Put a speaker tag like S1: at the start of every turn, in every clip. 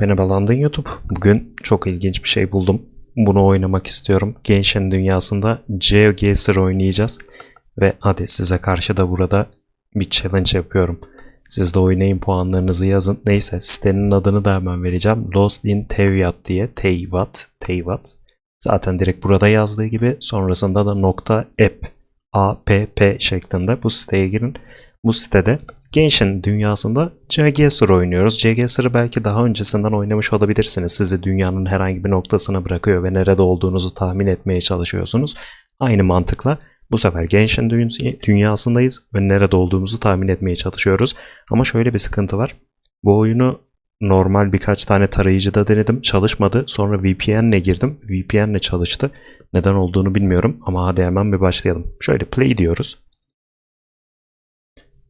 S1: Merhaba London YouTube. Bugün çok ilginç bir şey buldum. Bunu oynamak istiyorum. Genshin dünyasında GeoGuessr oynayacağız. Ve hadi size karşı da burada bir challenge yapıyorum. Siz de oynayın puanlarınızı yazın. Neyse sitenin adını da hemen vereceğim. Lost in Teyvat diye. Teyvat. Teyvat. Zaten direkt burada yazdığı gibi sonrasında da nokta app app şeklinde bu siteye girin. Bu sitede Genshin dünyasında CGSR oynuyoruz. CGSR'ı belki daha öncesinden oynamış olabilirsiniz. Sizi dünyanın herhangi bir noktasına bırakıyor ve nerede olduğunuzu tahmin etmeye çalışıyorsunuz. Aynı mantıkla bu sefer Genshin dü- dünyasındayız ve nerede olduğumuzu tahmin etmeye çalışıyoruz. Ama şöyle bir sıkıntı var. Bu oyunu normal birkaç tane tarayıcıda denedim. Çalışmadı. Sonra VPN'le girdim. VPN'le çalıştı. Neden olduğunu bilmiyorum ama hadi hemen bir başlayalım. Şöyle play diyoruz.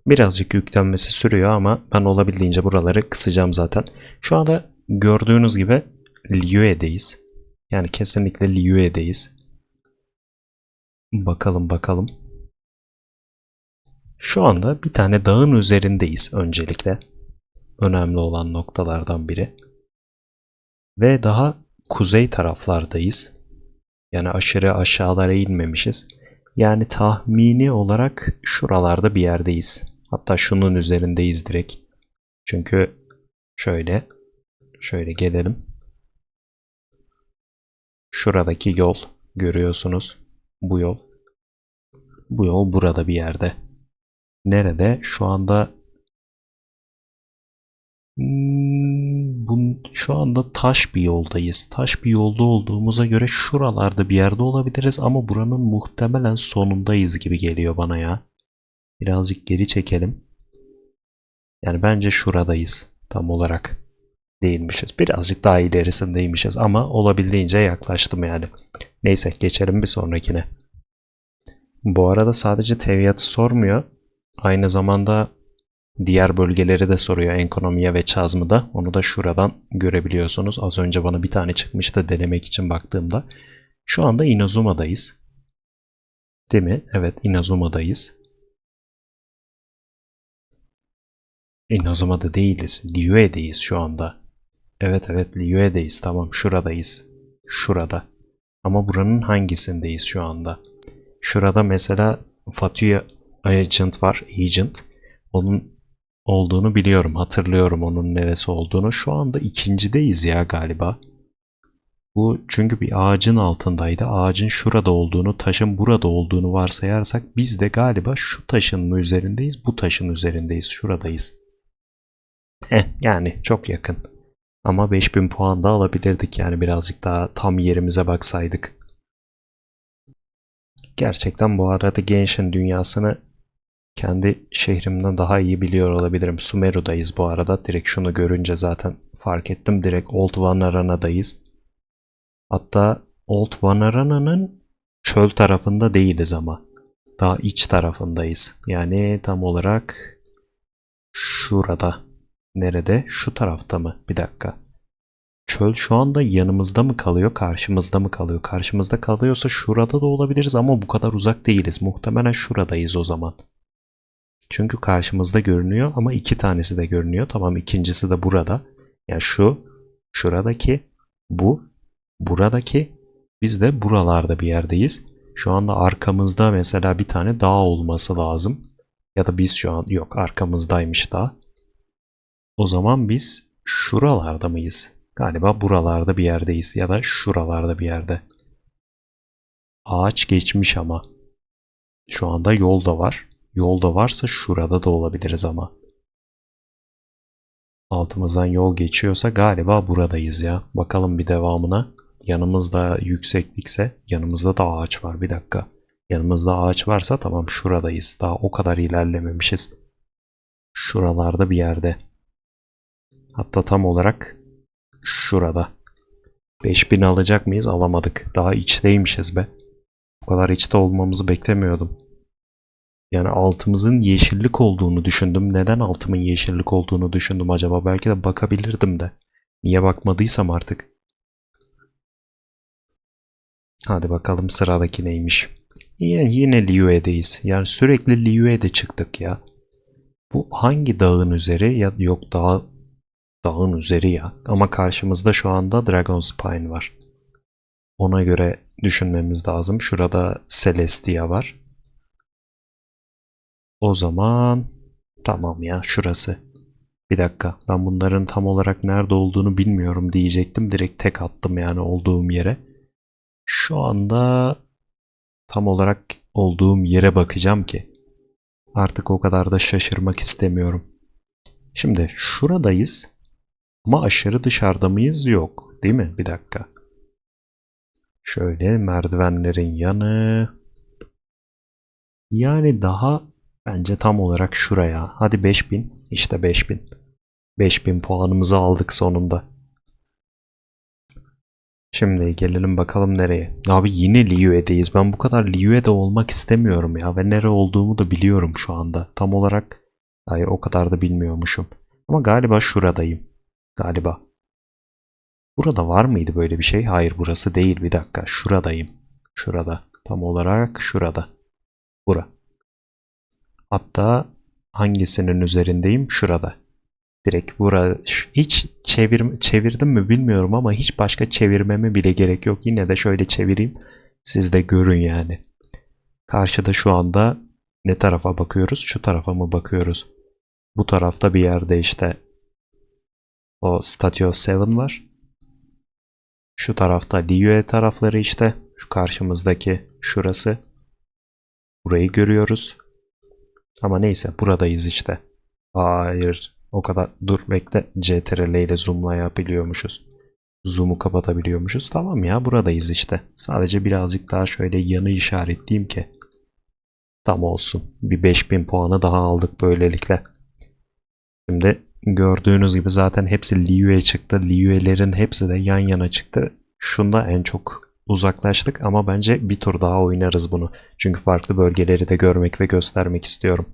S1: Birazcık yüklenmesi sürüyor ama ben olabildiğince buraları kısacağım zaten. Şu anda gördüğünüz gibi Liyue'deyiz. Yani kesinlikle Liyue'deyiz. Bakalım bakalım. Şu anda bir tane dağın üzerindeyiz öncelikle. Önemli olan noktalardan biri. Ve daha kuzey taraflardayız. Yani aşırı aşağılara inmemişiz. Yani tahmini olarak şuralarda bir yerdeyiz. Hatta şunun üzerindeyiz direkt. Çünkü şöyle şöyle gelelim. Şuradaki yol görüyorsunuz. Bu yol. Bu yol burada bir yerde. Nerede? Şu anda Hmm, bu, şu anda taş bir yoldayız. Taş bir yolda olduğumuza göre şuralarda bir yerde olabiliriz ama buranın muhtemelen sonundayız gibi geliyor bana ya. Birazcık geri çekelim. Yani bence şuradayız tam olarak değilmişiz. Birazcık daha ilerisindeymişiz ama olabildiğince yaklaştım yani. Neyse geçelim bir sonrakine. Bu arada sadece tevhiyatı sormuyor. Aynı zamanda diğer bölgeleri de soruyor ekonomiye ve çazmıda. Onu da şuradan görebiliyorsunuz. Az önce bana bir tane çıkmıştı denemek için baktığımda. Şu anda Inazuma'dayız. Değil mi? Evet Inazuma'dayız. Inazuma'da değiliz. Liyue'deyiz şu anda. Evet evet Liyue'deyiz. Tamam şuradayız. Şurada. Ama buranın hangisindeyiz şu anda? Şurada mesela Fatuya Agent var. Agent. Onun olduğunu biliyorum. Hatırlıyorum onun neresi olduğunu. Şu anda ikincideyiz ya galiba. Bu çünkü bir ağacın altındaydı. Ağacın şurada olduğunu, taşın burada olduğunu varsayarsak biz de galiba şu taşın mı üzerindeyiz, bu taşın üzerindeyiz. Şuradayız. Eh yani çok yakın. Ama 5000 puan da alabilirdik yani birazcık daha tam yerimize baksaydık. Gerçekten bu arada Genshin dünyasını kendi şehrimden daha iyi biliyor olabilirim. Sumeru'dayız bu arada. Direkt şunu görünce zaten fark ettim. Direkt Old Vanarana'dayız. Hatta Old Vanarana'nın çöl tarafında değiliz ama. Daha iç tarafındayız. Yani tam olarak şurada. Nerede? Şu tarafta mı? Bir dakika. Çöl şu anda yanımızda mı kalıyor, karşımızda mı kalıyor? Karşımızda kalıyorsa şurada da olabiliriz ama bu kadar uzak değiliz. Muhtemelen şuradayız o zaman. Çünkü karşımızda görünüyor ama iki tanesi de görünüyor. Tamam ikincisi de burada. Yani şu, şuradaki, bu, buradaki. Biz de buralarda bir yerdeyiz. Şu anda arkamızda mesela bir tane dağ olması lazım. Ya da biz şu an yok arkamızdaymış dağ. O zaman biz şuralarda mıyız? Galiba buralarda bir yerdeyiz ya da şuralarda bir yerde. Ağaç geçmiş ama. Şu anda yol da var. Yolda varsa şurada da olabiliriz ama. Altımızdan yol geçiyorsa galiba buradayız ya. Bakalım bir devamına. Yanımızda yükseklikse yanımızda da ağaç var. Bir dakika. Yanımızda ağaç varsa tamam şuradayız. Daha o kadar ilerlememişiz. Şuralarda bir yerde. Hatta tam olarak şurada. 5000 alacak mıyız? Alamadık. Daha içteymişiz be. Bu kadar içte olmamızı beklemiyordum. Yani altımızın yeşillik olduğunu düşündüm. Neden altımın yeşillik olduğunu düşündüm acaba? Belki de bakabilirdim de. Niye bakmadıysam artık. Hadi bakalım sıradaki neymiş. Yine, yine Liyue'deyiz. Yani sürekli Liyue'de çıktık ya. Bu hangi dağın üzeri ya yok dağ Dağın üzeri ya. Ama karşımızda şu anda Dragon Spine var. Ona göre düşünmemiz lazım. Şurada Celestia var. O zaman tamam ya şurası. Bir dakika ben bunların tam olarak nerede olduğunu bilmiyorum diyecektim. Direkt tek attım yani olduğum yere. Şu anda tam olarak olduğum yere bakacağım ki. Artık o kadar da şaşırmak istemiyorum. Şimdi şuradayız. Ama aşırı dışarıda mıyız? Yok. Değil mi? Bir dakika. Şöyle merdivenlerin yanı. Yani daha bence tam olarak şuraya. Hadi 5000. İşte 5000. 5000 puanımızı aldık sonunda. Şimdi gelelim bakalım nereye. Abi yine Liyue'deyiz. Ben bu kadar Liyue'de olmak istemiyorum ya. Ve nere olduğumu da biliyorum şu anda. Tam olarak hayır o kadar da bilmiyormuşum. Ama galiba şuradayım. Galiba. Burada var mıydı böyle bir şey? Hayır burası değil. Bir dakika. Şuradayım. Şurada. Tam olarak şurada. Bura. Hatta hangisinin üzerindeyim? Şurada. Direkt bura. Hiç çevir, çevirdim mi bilmiyorum ama hiç başka çevirmeme bile gerek yok. Yine de şöyle çevireyim. Siz de görün yani. Karşıda şu anda ne tarafa bakıyoruz? Şu tarafa mı bakıyoruz? Bu tarafta bir yerde işte o Statue 7 var. Şu tarafta Liyue tarafları işte. Şu karşımızdaki şurası. Burayı görüyoruz. Ama neyse buradayız işte. Hayır. O kadar dur bekle. CTRL ile zoomlayabiliyormuşuz. Zoom'u kapatabiliyormuşuz. Tamam ya buradayız işte. Sadece birazcık daha şöyle yanı işaretleyeyim ki. Tam olsun. Bir 5000 puanı daha aldık böylelikle. Şimdi gördüğünüz gibi zaten hepsi Liyue çıktı. Liyue'lerin hepsi de yan yana çıktı. Şunda en çok uzaklaştık ama bence bir tur daha oynarız bunu. Çünkü farklı bölgeleri de görmek ve göstermek istiyorum.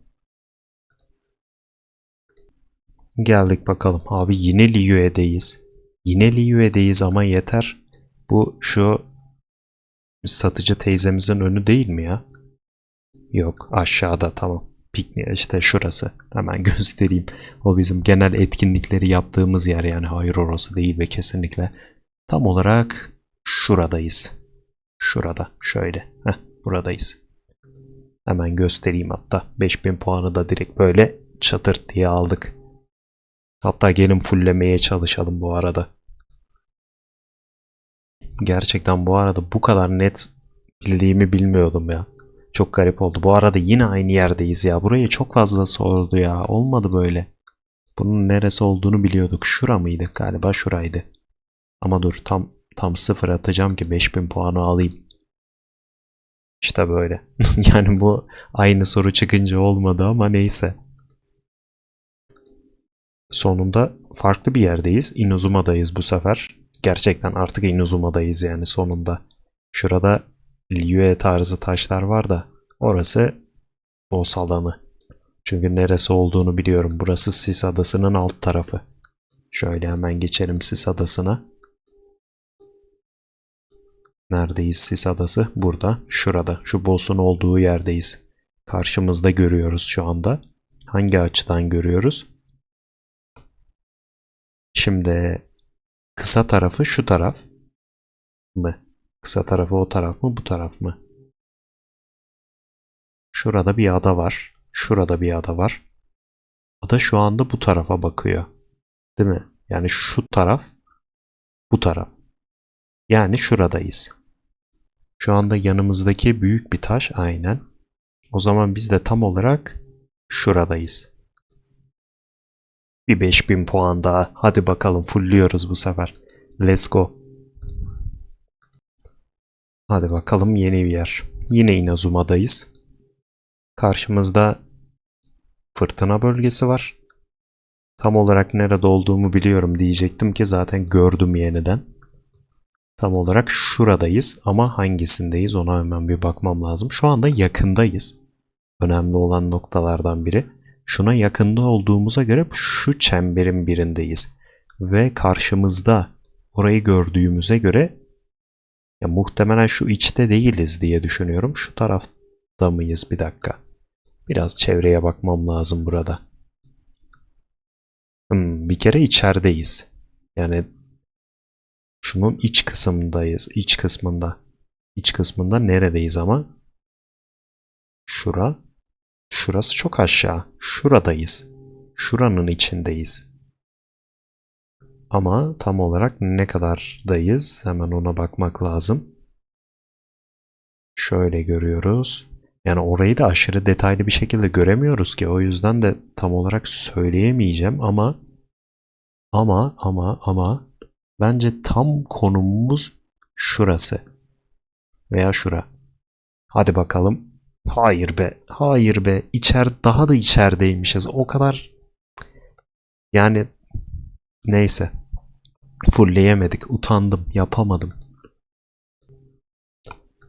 S1: Geldik bakalım. Abi yine Liyue'deyiz. Yine Liyue'deyiz ama yeter. Bu şu satıcı teyzemizin önü değil mi ya? Yok aşağıda tamam. Pikniğe işte şurası. Hemen göstereyim. O bizim genel etkinlikleri yaptığımız yer yani hayır orası değil ve kesinlikle tam olarak şuradayız. Şurada şöyle. Heh, buradayız. Hemen göstereyim hatta. 5000 puanı da direkt böyle çatırt diye aldık. Hatta gelin fulllemeye çalışalım bu arada. Gerçekten bu arada bu kadar net bildiğimi bilmiyordum ya. Çok garip oldu. Bu arada yine aynı yerdeyiz ya. Burayı çok fazla sordu ya. Olmadı böyle. Bunun neresi olduğunu biliyorduk. Şura mıydı? Galiba şuraydı. Ama dur tam tam sıfır atacağım ki 5000 puanı alayım. İşte böyle. yani bu aynı soru çıkınca olmadı ama neyse. Sonunda farklı bir yerdeyiz. Inuzuma'dayız bu sefer. Gerçekten artık Inuzuma'dayız yani sonunda. Şurada Liyue tarzı taşlar var da orası boss alanı. Çünkü neresi olduğunu biliyorum. Burası Sis Adası'nın alt tarafı. Şöyle hemen geçelim Sis Adası'na. Neredeyiz Sis Adası? Burada. Şurada. Şu boss'un olduğu yerdeyiz. Karşımızda görüyoruz şu anda. Hangi açıdan görüyoruz? Şimdi kısa tarafı şu taraf mı? Kısa tarafı o taraf mı bu taraf mı? Şurada bir ada var. Şurada bir ada var. Ada şu anda bu tarafa bakıyor. Değil mi? Yani şu taraf bu taraf. Yani şuradayız. Şu anda yanımızdaki büyük bir taş aynen. O zaman biz de tam olarak şuradayız. Bir 5000 puan daha. Hadi bakalım fullliyoruz bu sefer. Let's go. Hadi bakalım yeni bir yer. Yine Inazuma'dayız. Karşımızda fırtına bölgesi var. Tam olarak nerede olduğumu biliyorum diyecektim ki zaten gördüm yeniden. Tam olarak şuradayız ama hangisindeyiz ona hemen bir bakmam lazım. Şu anda yakındayız. Önemli olan noktalardan biri. Şuna yakında olduğumuza göre şu çemberin birindeyiz. Ve karşımızda orayı gördüğümüze göre ya muhtemelen şu içte değiliz diye düşünüyorum. Şu tarafta mıyız? Bir dakika. Biraz çevreye bakmam lazım burada. Hmm, bir kere içerideyiz. Yani şunun iç kısmındayız. İç kısmında. İç kısmında neredeyiz ama? Şura. Şurası çok aşağı. Şuradayız. Şuranın içindeyiz. Ama tam olarak ne kadardayız? Hemen ona bakmak lazım. Şöyle görüyoruz. Yani orayı da aşırı detaylı bir şekilde göremiyoruz ki. O yüzden de tam olarak söyleyemeyeceğim ama ama ama ama bence tam konumumuz şurası. Veya şura. Hadi bakalım. Hayır be. Hayır be. İçer daha da içerideymişiz. O kadar yani neyse. Fullleyemedik. Utandım. Yapamadım.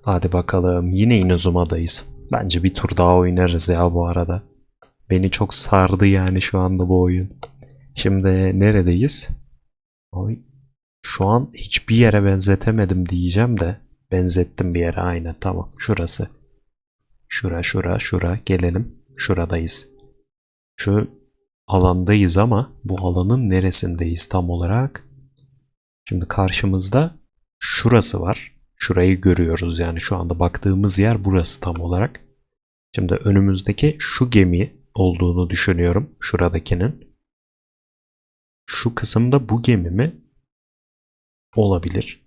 S1: Hadi bakalım. Yine Inazuma'dayız. Bence bir tur daha oynarız ya bu arada. Beni çok sardı yani şu anda bu oyun. Şimdi neredeyiz? Ay, şu an hiçbir yere benzetemedim diyeceğim de. Benzettim bir yere aynen tamam. Şurası. Şura şura şura gelelim. Şuradayız. Şu alandayız ama bu alanın neresindeyiz tam olarak? Şimdi karşımızda şurası var. Şurayı görüyoruz yani şu anda baktığımız yer burası tam olarak. Şimdi önümüzdeki şu gemi olduğunu düşünüyorum şuradakinin. Şu kısımda bu gemi mi? Olabilir.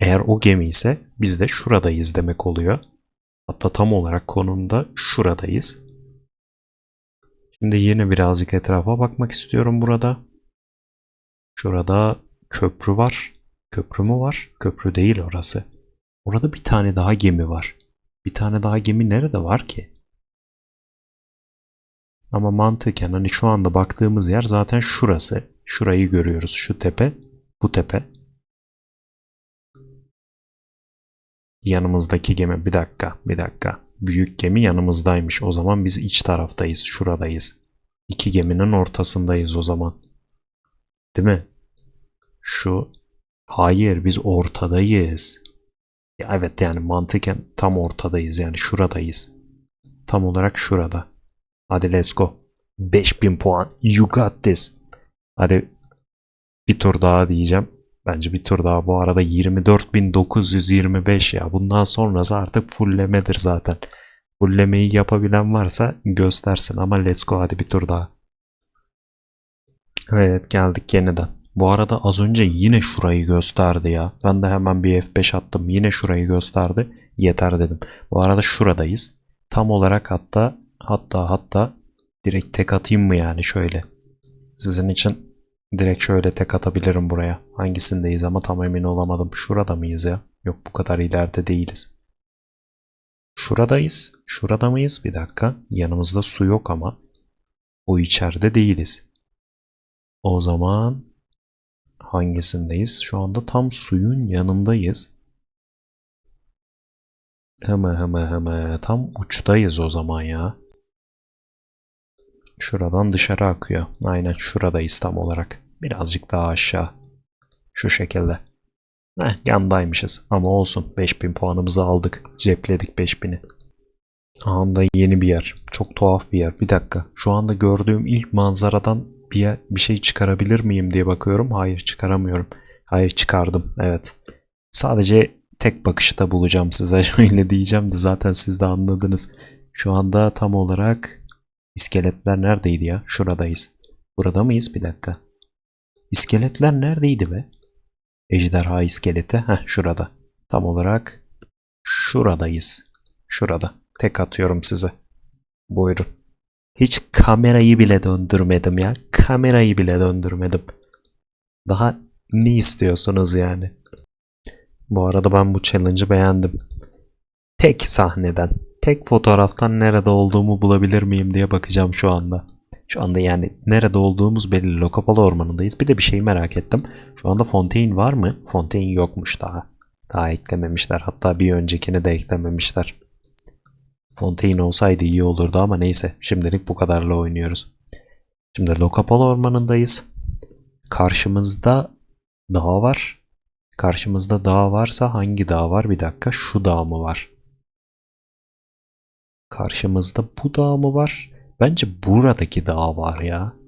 S1: Eğer o gemi ise biz de şuradayız demek oluyor. Hatta tam olarak konumda şuradayız. Şimdi yine birazcık etrafa bakmak istiyorum burada. Şurada köprü var. Köprü mü var? Köprü değil orası. Orada bir tane daha gemi var. Bir tane daha gemi nerede var ki? Ama mantıken hani şu anda baktığımız yer zaten şurası. Şurayı görüyoruz. Şu tepe, bu tepe. Yanımızdaki gemi. Bir dakika, bir dakika. Büyük gemi yanımızdaymış. O zaman biz iç taraftayız. Şuradayız. İki geminin ortasındayız o zaman. Değil mi? Şu. Hayır, biz ortadayız. Evet yani mantıken tam ortadayız yani şuradayız. Tam olarak şurada. Hadi let's go. 5000 puan. You got this. Hadi bir tur daha diyeceğim. Bence bir tur daha. Bu arada 24.925 ya. Bundan sonrası artık fulllemedir zaten. Fulllemeyi yapabilen varsa göstersin ama let's go hadi bir tur daha. Evet geldik yeniden. Bu arada az önce yine şurayı gösterdi ya. Ben de hemen bir F5 attım. Yine şurayı gösterdi. Yeter dedim. Bu arada şuradayız. Tam olarak hatta hatta hatta direkt tek atayım mı yani şöyle. Sizin için direkt şöyle tek atabilirim buraya. Hangisindeyiz ama tam emin olamadım. Şurada mıyız ya? Yok bu kadar ileride değiliz. Şuradayız. Şurada mıyız? Bir dakika. Yanımızda su yok ama. O içeride değiliz. O zaman hangisindeyiz? Şu anda tam suyun yanındayız. Hemen hemen hemen tam uçtayız o zaman ya. Şuradan dışarı akıyor. Aynen şuradayız tam olarak. Birazcık daha aşağı. Şu şekilde. Heh, yandaymışız ama olsun 5000 puanımızı aldık. Cepledik 5000'i. Anda yeni bir yer. Çok tuhaf bir yer. Bir dakika. Şu anda gördüğüm ilk manzaradan bir, bir şey çıkarabilir miyim diye bakıyorum. Hayır çıkaramıyorum. Hayır çıkardım. Evet. Sadece tek bakışta bulacağım size. Şöyle diyeceğim de zaten siz de anladınız. Şu anda tam olarak iskeletler neredeydi ya? Şuradayız. Burada mıyız? Bir dakika. İskeletler neredeydi be? Ejderha iskeleti. Heh şurada. Tam olarak şuradayız. Şurada. Tek atıyorum size. Buyurun. Hiç kamerayı bile döndürmedim ya. Kamerayı bile döndürmedim. Daha ne istiyorsunuz yani? Bu arada ben bu challenge'ı beğendim. Tek sahneden, tek fotoğraftan nerede olduğumu bulabilir miyim diye bakacağım şu anda. Şu anda yani nerede olduğumuz belli. Lokapalı ormanındayız. Bir de bir şeyi merak ettim. Şu anda Fontaine var mı? Fontaine yokmuş daha. Daha eklememişler. Hatta bir öncekini de eklememişler. Fontaine olsaydı iyi olurdu ama neyse. Şimdilik bu kadarla oynuyoruz. Şimdi Lokapalı ormanındayız. Karşımızda dağ var. Karşımızda dağ varsa hangi dağ var? Bir dakika şu dağ mı var? Karşımızda bu dağ mı var? Bence buradaki dağ var ya.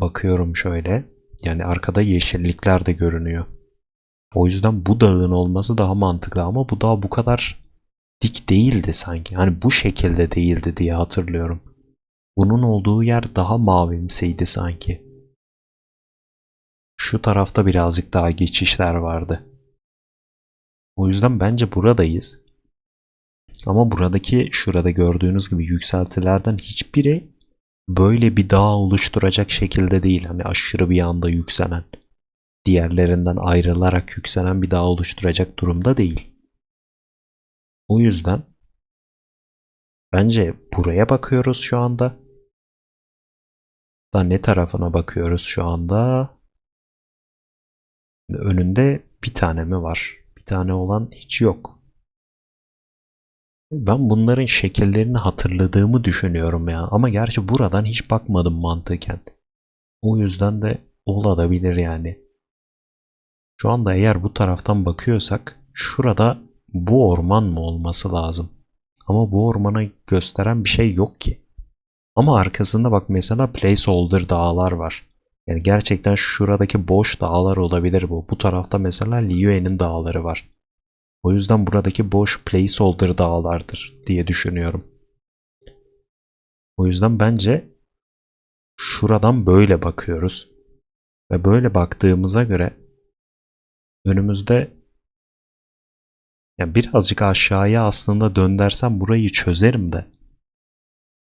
S1: bakıyorum şöyle. Yani arkada yeşillikler de görünüyor. O yüzden bu dağın olması daha mantıklı ama bu dağ bu kadar dik değildi sanki. Hani bu şekilde değildi diye hatırlıyorum. Bunun olduğu yer daha mavimsiydi sanki. Şu tarafta birazcık daha geçişler vardı. O yüzden bence buradayız. Ama buradaki şurada gördüğünüz gibi yükseltilerden hiçbiri böyle bir dağ oluşturacak şekilde değil. Hani aşırı bir anda yükselen, diğerlerinden ayrılarak yükselen bir dağ oluşturacak durumda değil. O yüzden bence buraya bakıyoruz şu anda. Da ne tarafına bakıyoruz şu anda? Önünde bir tane mi var? Bir tane olan hiç yok. Ben bunların şekillerini hatırladığımı düşünüyorum ya. Ama gerçi buradan hiç bakmadım mantıken. O yüzden de olabilir yani. Şu anda eğer bu taraftan bakıyorsak şurada bu orman mı olması lazım? Ama bu ormanı gösteren bir şey yok ki. Ama arkasında bak mesela placeholder dağlar var. Yani gerçekten şuradaki boş dağlar olabilir bu. Bu tarafta mesela Liyue'nin dağları var. O yüzden buradaki boş placeholder dağlardır diye düşünüyorum. O yüzden bence şuradan böyle bakıyoruz. Ve böyle baktığımıza göre önümüzde yani birazcık aşağıya aslında döndersem burayı çözerim de.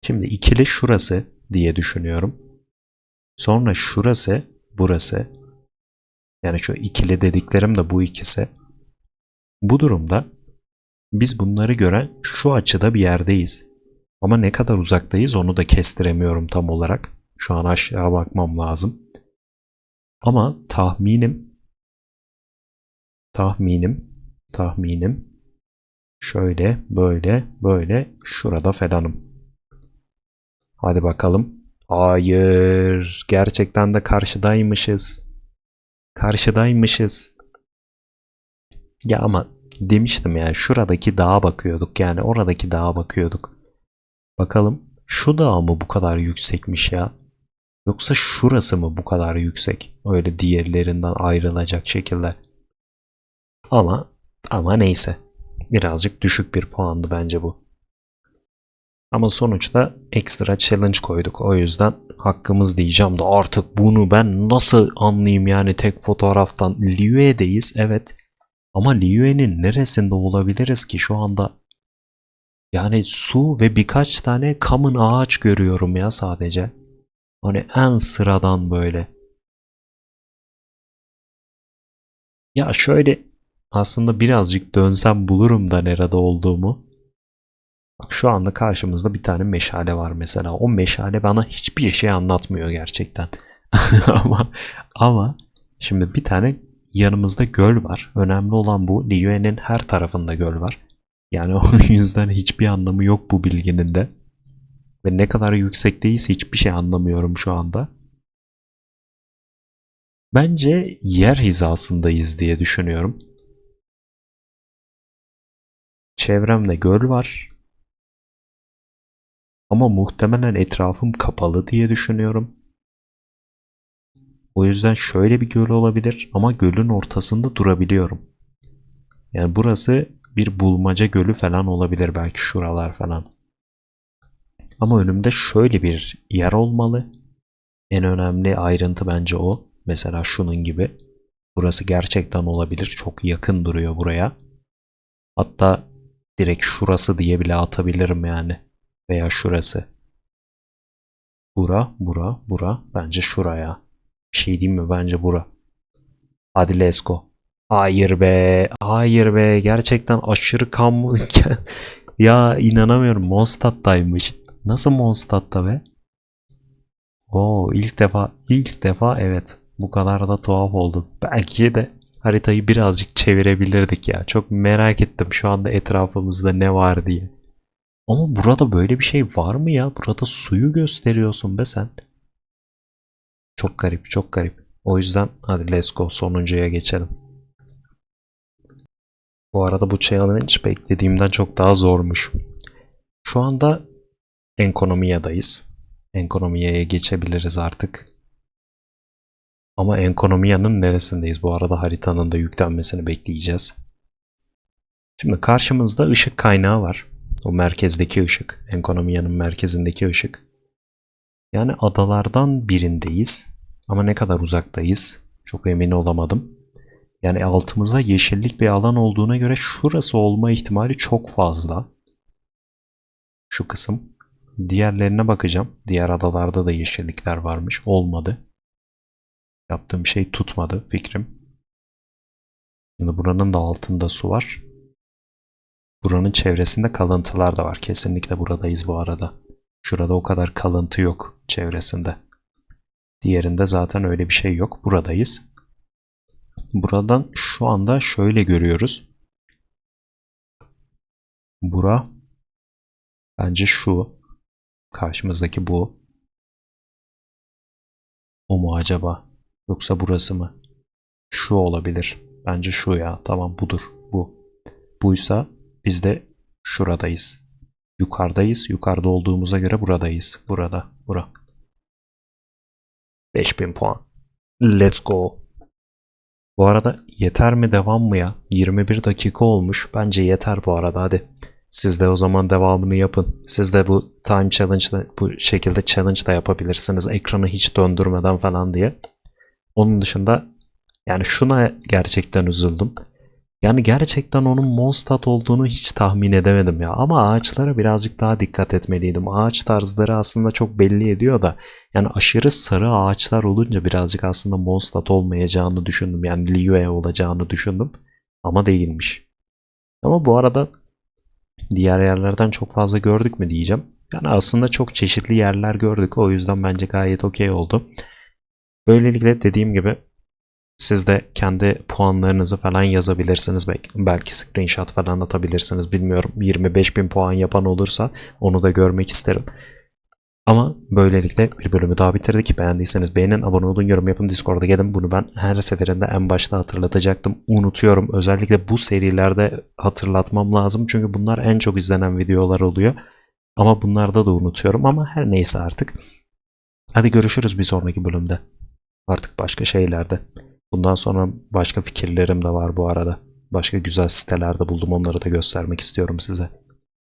S1: Şimdi ikili şurası diye düşünüyorum. Sonra şurası, burası. Yani şu ikili dediklerim de bu ikisi. Bu durumda biz bunları gören şu açıda bir yerdeyiz. Ama ne kadar uzaktayız onu da kestiremiyorum tam olarak. Şu an aşağı bakmam lazım. Ama tahminim tahminim tahminim şöyle böyle böyle şurada falanım. Hadi bakalım. Hayır. Gerçekten de karşıdaymışız. Karşıdaymışız. Ya ama demiştim ya şuradaki dağa bakıyorduk yani oradaki dağa bakıyorduk. Bakalım şu dağ mı bu kadar yüksekmiş ya? Yoksa şurası mı bu kadar yüksek? Öyle diğerlerinden ayrılacak şekilde. Ama ama neyse. Birazcık düşük bir puandı bence bu. Ama sonuçta ekstra challenge koyduk. O yüzden hakkımız diyeceğim de artık bunu ben nasıl anlayayım yani tek fotoğraftan. Liyue'deyiz evet. Ama Liyue'nin neresinde olabiliriz ki şu anda? Yani su ve birkaç tane common ağaç görüyorum ya sadece. Hani en sıradan böyle. Ya şöyle aslında birazcık dönsem bulurum da nerede olduğumu. Bak şu anda karşımızda bir tane meşale var mesela. O meşale bana hiçbir şey anlatmıyor gerçekten. ama ama şimdi bir tane yanımızda göl var. Önemli olan bu. Liyue'nin her tarafında göl var. Yani o yüzden hiçbir anlamı yok bu bilginin de. Ve ne kadar yüksekteyiz hiçbir şey anlamıyorum şu anda. Bence yer hizasındayız diye düşünüyorum. Çevremde göl var. Ama muhtemelen etrafım kapalı diye düşünüyorum. O yüzden şöyle bir göl olabilir ama gölün ortasında durabiliyorum. Yani burası bir bulmaca gölü falan olabilir belki şuralar falan. Ama önümde şöyle bir yer olmalı. En önemli ayrıntı bence o. Mesela şunun gibi. Burası gerçekten olabilir. Çok yakın duruyor buraya. Hatta direkt şurası diye bile atabilirim yani. Veya şurası. Bura, bura, bura. Bence şuraya. Bir şey diyeyim mi? Bence bura. Hadi let's go. Hayır be. Hayır be. Gerçekten aşırı kan ya inanamıyorum. Mondstadt'taymış. Nasıl Mondstadt'ta be? Oo ilk defa ilk defa evet. Bu kadar da tuhaf oldu. Belki de haritayı birazcık çevirebilirdik ya. Çok merak ettim şu anda etrafımızda ne var diye. Ama burada böyle bir şey var mı ya? Burada suyu gösteriyorsun be sen. Çok garip, çok garip. O yüzden hadi let's go sonuncuya geçelim. Bu arada bu challenge beklediğimden çok daha zormuş. Şu anda Enkonomiyadayız. Enkonomiyeye geçebiliriz artık. Ama Enkonomiya'nın neresindeyiz? Bu arada haritanın da yüklenmesini bekleyeceğiz. Şimdi karşımızda ışık kaynağı var. O merkezdeki ışık. Enkonomiya'nın merkezindeki ışık. Yani adalardan birindeyiz. Ama ne kadar uzaktayız? Çok emin olamadım. Yani altımızda yeşillik bir alan olduğuna göre şurası olma ihtimali çok fazla. Şu kısım. Diğerlerine bakacağım. Diğer adalarda da yeşillikler varmış. Olmadı. Yaptığım şey tutmadı fikrim. Şimdi buranın da altında su var. Buranın çevresinde kalıntılar da var. Kesinlikle buradayız bu arada. Şurada o kadar kalıntı yok çevresinde. Diğerinde zaten öyle bir şey yok. Buradayız. Buradan şu anda şöyle görüyoruz. Bura bence şu. Karşımızdaki bu. O mu acaba? Yoksa burası mı? Şu olabilir. Bence şu ya. Tamam budur. Bu. Buysa biz de şuradayız. Yukarıdayız. Yukarıda olduğumuza göre buradayız. Burada. Bura. 5000 puan. Let's go. Bu arada yeter mi devam mı ya? 21 dakika olmuş. Bence yeter bu arada hadi. Siz de o zaman devamını yapın. Siz de bu time challenge'da bu şekilde challenge da yapabilirsiniz. Ekranı hiç döndürmeden falan diye. Onun dışında yani şuna gerçekten üzüldüm. Yani gerçekten onun Mondstadt olduğunu hiç tahmin edemedim ya. Ama ağaçlara birazcık daha dikkat etmeliydim. Ağaç tarzları aslında çok belli ediyor da yani aşırı sarı ağaçlar olunca birazcık aslında Mondstadt olmayacağını düşündüm. Yani Liyue olacağını düşündüm. Ama değilmiş. Ama bu arada diğer yerlerden çok fazla gördük mü diyeceğim. Yani aslında çok çeşitli yerler gördük. O yüzden bence gayet okey oldu. Böylelikle dediğim gibi siz de kendi puanlarınızı falan yazabilirsiniz. Belki, belki screenshot falan atabilirsiniz. Bilmiyorum 25 bin puan yapan olursa onu da görmek isterim. Ama böylelikle bir bölümü daha bitirdik. Beğendiyseniz beğenin, abone olun, yorum yapın, Discord'a gelin. Bunu ben her seferinde en başta hatırlatacaktım. Unutuyorum. Özellikle bu serilerde hatırlatmam lazım. Çünkü bunlar en çok izlenen videolar oluyor. Ama bunlarda da unutuyorum ama her neyse artık. Hadi görüşürüz bir sonraki bölümde. Artık başka şeylerde. Bundan sonra başka fikirlerim de var bu arada. Başka güzel sitelerde buldum onları da göstermek istiyorum size.